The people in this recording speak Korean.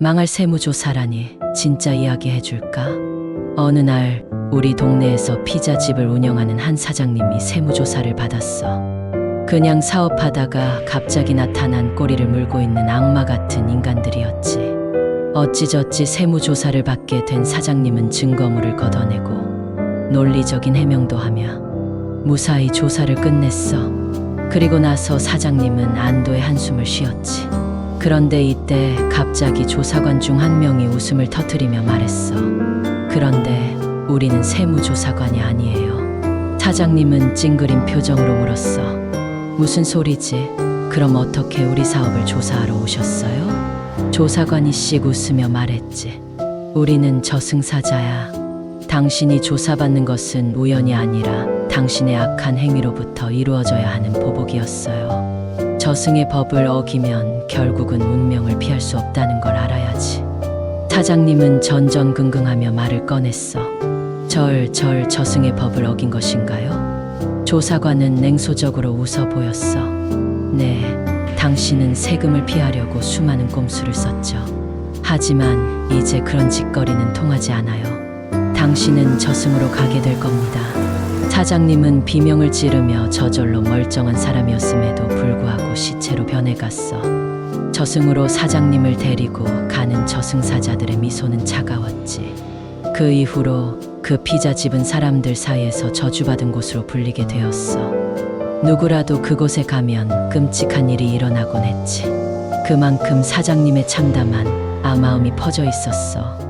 망할 세무조사라니 진짜 이야기해줄까? 어느 날 우리 동네에서 피자집을 운영하는 한 사장님이 세무조사를 받았어. 그냥 사업하다가 갑자기 나타난 꼬리를 물고 있는 악마 같은 인간들이었지. 어찌저찌 세무조사를 받게 된 사장님은 증거물을 걷어내고 논리적인 해명도 하며 무사히 조사를 끝냈어. 그리고 나서 사장님은 안도의 한숨을 쉬었지. 그런데 이때 갑자기 조사관 중 한 명이 웃음을 터뜨리며 말했어. 그런데 우리는 세무조사관이 아니에요. 사장님은 찡그린 표정으로 물었어. 무슨 소리지? 그럼 어떻게 우리 사업을 조사하러 오셨어요? 조사관이 씩 웃으며 말했지. 우리는 저승사자야. 당신이 조사받는 것은 우연이 아니라 당신의 악한 행위로부터 이루어져야 하는 보복이었어요. 저승의 법을 어기면 결국은 운명을 피할 수 없다는 걸 알아야지. 사장님은 전전긍긍하며 말을 꺼냈어. 절, 절 저승의 법을 어긴 것인가요? 조사관은 냉소적으로 웃어 보였어. 네, 당신은 세금을 피하려고 수많은 꼼수를 썼죠. 하지만 이제 그런 짓거리는 통하지 않아요. 당신은 저승으로 가게 될 겁니다. 사장님은 비명을 지르며 저절로 멀쩡한 사람이었음에 시체로 변해갔어. 저승으로 사장님을 데리고 가는 저승사자들의 미소는 차가웠지. 그 이후로 그 피자 집은 사람들 사이에서 저주받은 곳으로 불리게 되었어. 누구라도 그곳에 가면 끔찍한 일이 일어나곤 했지. 그만큼 사장님의 참담한 아마음이 퍼져 있었어.